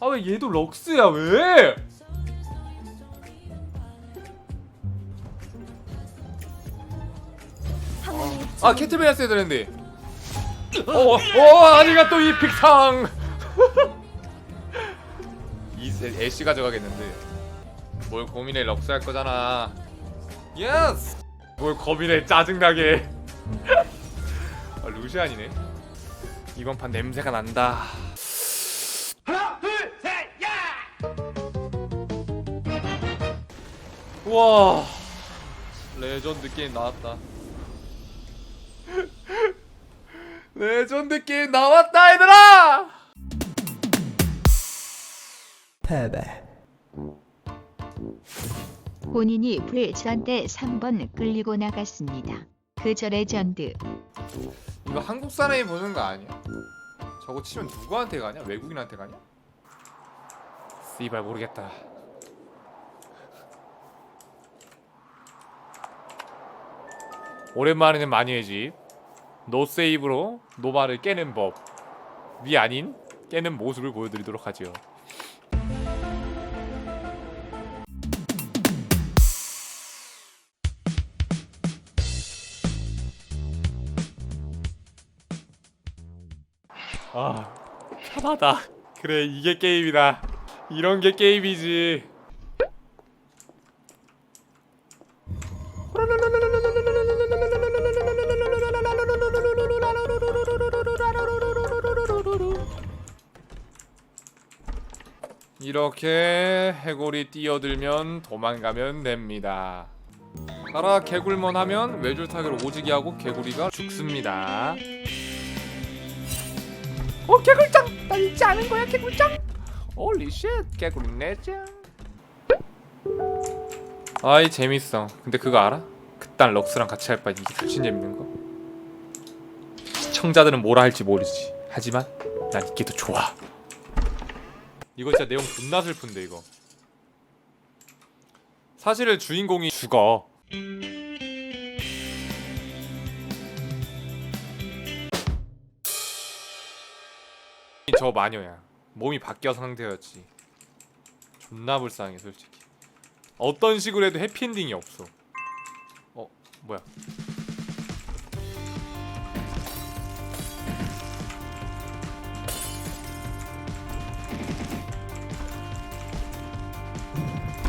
아 왜 얘도 럭스야 왜? 아 캐트맨 했어야 되는데. 어, 어 아니가 또이 픽상. 이 세- 애쉬 가져가겠는데. 뭘 고민해 럭스 할 거잖아. 예스. 뭘 고민해 짜증나게. 아, 루시안이네. 이번 판 냄새가 난다. 와, 레전드 게임 나왔다. 레전드 게임 나왔다 얘들아! 본인이 불전대 3번 끌리고 나갔습니다. 그저 레전드. 이거 한국 사람이 보는 거 아니야? 저거 치면 누구한테 가냐? 외국인한테 가냐? 씨발 모르겠다. 오랜만에는 많이 해지. 노 세이브로 노마를 깨는 법이 아닌 깨는 모습을 보여드리도록 하죠. 아 편하다. 그래 이게 게임이다. 이런 게 게임이지. 이렇게 해골이 뛰어들면 도망가면 됩니다. 가라 개굴먼 하면 외줄 타기로 오지게 하고 개구리가 죽습니다. 어 개굴장! 나 잊지 않은 거야 개굴장! 홀리 쉣 개구리 내장 아이 재밌어 근데 그거 알아? 그딴 럭스랑 같이 할 바에 이게 훨씬 재밌는 거 시청자들은 뭐라 할지 모르지 하지만 난 이게 더 좋아 이거 진짜 내용 존나 슬픈데 이거. 사실은 주인공이 죽어. 저 마녀야. 몸이 바뀌어 상태였지. 존나 불쌍해 솔직히. 어떤 식으로 해도 해피엔딩이 없어. 어 뭐야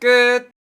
끝